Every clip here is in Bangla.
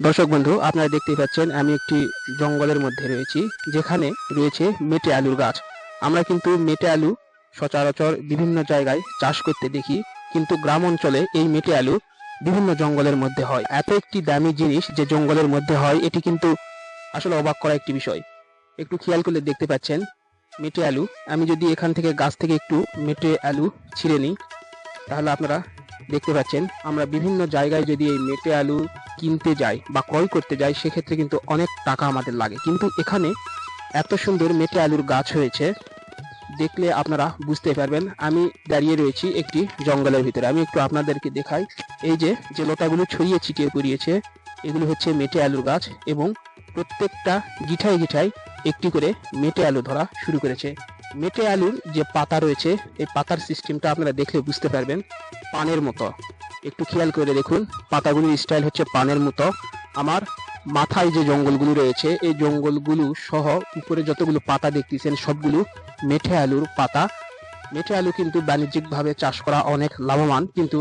দর্শক বন্ধু, আপনারা দেখতেই পাচ্ছেন, আমি একটি জঙ্গলের মধ্যে রয়েছি, যেখানে রয়েছে মেটে আলুর গাছ। আমরা কিন্তু মেটে আলু সচরাচর বিভিন্ন জায়গায় চাষ করতে দেখি, কিন্তু গ্রাম অঞ্চলে এই মেটে আলু বিভিন্ন জঙ্গলের মধ্যে হয়। এত একটি দামি জিনিস যে জঙ্গলের মধ্যে হয়, এটি কিন্তু আসলে অবাক করা একটি বিষয়। একটু খেয়াল করলে দেখতে পাচ্ছেন, মেটে আলু। আমি যদি এখান থেকে গাছ থেকে একটু মেটে আলু ছিঁড়ে নিই, তাহলে আপনারা দেখতে পাচ্ছেন, আমরা বিভিন্ন জায়গায় যদি এই মেটে আলু কিনতে যাই বা ক্রয় করতে যাই, সেক্ষেত্রে কিন্তু অনেক টাকা আমাদের লাগে। কিন্তু এখানে এত সুন্দর মেটে আলুর গাছ হয়েছে, দেখলে আপনারা বুঝতে পারবেন। আমি দাঁড়িয়ে রয়েছি একটি জঙ্গলের ভিতরে। আমি একটু আপনাদেরকে দেখাই। এই যে যে লতাগুলো ছড়িয়ে ছিটিয়ে পড়িয়েছে, এগুলো হচ্ছে মেটে আলুর গাছ এবং প্রত্যেকটা গিঠায় গিঠায় একটি করে মেটে আলু ধরা শুরু করেছে। মেটে আলুর যে পাতা রয়েছে, এই পাতার সিস্টেমটা আপনারা দেখলে বুঝতে পারবেন, পানের মতো। একটু খেয়াল করে দেখুন, পাতাগুলির স্টাইল হচ্ছে পানের মতো। আমার মাথায় যে জঙ্গলগুলো রয়েছে, এই জঙ্গলগুলো সহ উপরে যতগুলো পাতা দেখতেছেন, সবগুলো মেঠে আলুর পাতা। মেঠে আলু কিন্তু বাণিজ্যিকভাবে চাষ করা অনেক লাভবান, কিন্তু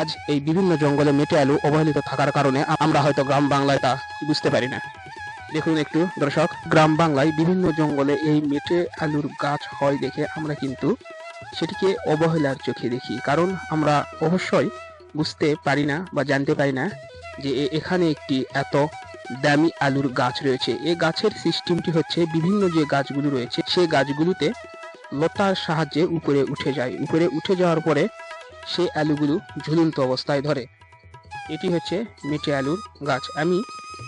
আজ এই বিভিন্ন জঙ্গলে মেটে আলু অবহেলিত থাকার কারণে আমরা হয়তো গ্রাম বাংলায় তা বুঝতে পারি না। দেখুন একটু, দর্শক, গ্রাম বাংলায় বিভিন্ন জঙ্গলে এই মেটে আলুর গাছ হয় দেখে আমরা কিন্তু সেটিকে অবহেলার চোখে দেখি। কারণ আমরা অবশ্যই বুঝতে পারি না বা জানতে পারি না যে এখানে একটি এত দামি আলুর গাছ রয়েছে। এই গাছের সিস্টেমটি হচ্ছে বিভিন্ন যে গাছগুলো রয়েছে সেই গাছগুলোতে লতার সাহায্যে উপরে উঠে যায়। উপরে উঠে যাওয়ার পরে সেই আলুগুলো ঝুলন্ত অবস্থায় ধরে। এটি হচ্ছে মেটে আলুর গাছ। আমি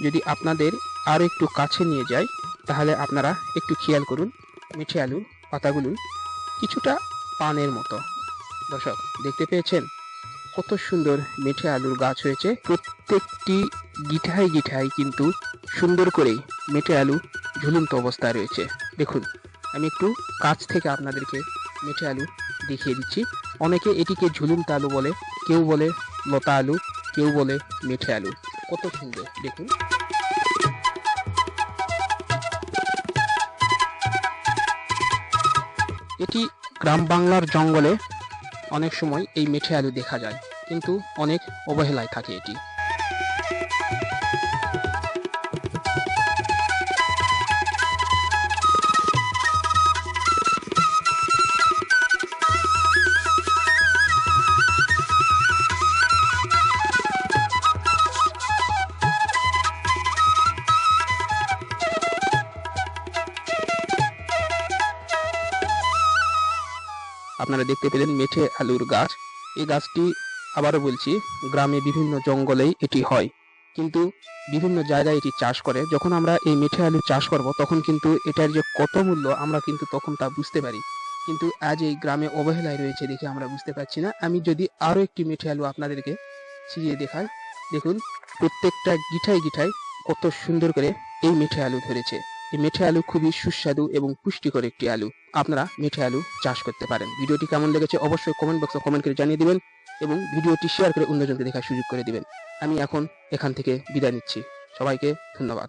যদি আপনাদের আরও একটু কাছে নিয়ে যাই, তাহলে আপনারা একটু খেয়াল করুন মিঠে আলুর পাতাগুলো কিছুটা পানের মতো। দর্শক, দেখতে পেয়েছেন? কত সুন্দর মিঠে আলুর গাছ হয়েছে। প্রত্যেকটি গিঠায় গিঠায় কিন্তু সুন্দর করেই মেটে আলু ঝুলন্ত অবস্থায় রয়েছে। দেখুন, আমি একটু কাছ থেকে আপনাদেরকে মেঠে আলু দেখিয়ে দিচ্ছি। অনেকে এটিকে ঝুলন্ত আলু বলে, কেউ বলে লতা আলু, কেউ বলে মেঠে আলু। কত সুন্দর, দেখুন। এটি গ্রাম বাংলার জঙ্গলে অনেক সময় এই মেঠে আলু দেখা যায়, কিন্তু অনেক অবহেলায় থাকে এটি। আপনারা দেখতে পেলেন মেঠে আলুর গাছ। এই গাছটি আবারও বলছি, গ্রামে বিভিন্ন জঙ্গলেই এটি হয়। কিন্তু বিভিন্ন জায়গায় এটি চাষ করে। যখন আমরা এই মেঠে আলু চাষ করব, তখন কিন্তু এটার যে কত মূল্য, আমরা কিন্তু তখন তা বুঝতে পারি। কিন্তু আজ এই গ্রামে অবহেলায় রয়েছে দেখে আমরা বুঝতে পারছি না। আমি যদি আরও একটি মেঠে আলু আপনাদেরকে ছিঁড়িয়ে দেখাই। দেখুন, প্রত্যেকটা গিঠায় গিঠায় কত সুন্দর করে এই মেঠে আলু ধরেছে। এই মেঠে আলু খুবই সুস্বাদু এবং পুষ্টিকর একটি আলু। আপনারা মেঠে আলু চাষ করতে পারেন। ভিডিওটি কেমন লেগেছে অবশ্যই কমেন্ট বক্সে কমেন্ট করে জানিয়ে দিবেন এবং ভিডিওটি শেয়ার করে অন্যজনকে দেখার সুযোগ করে দিবেন। আমি এখন এখান থেকে বিদায় নিচ্ছি। সবাইকে ধন্যবাদ।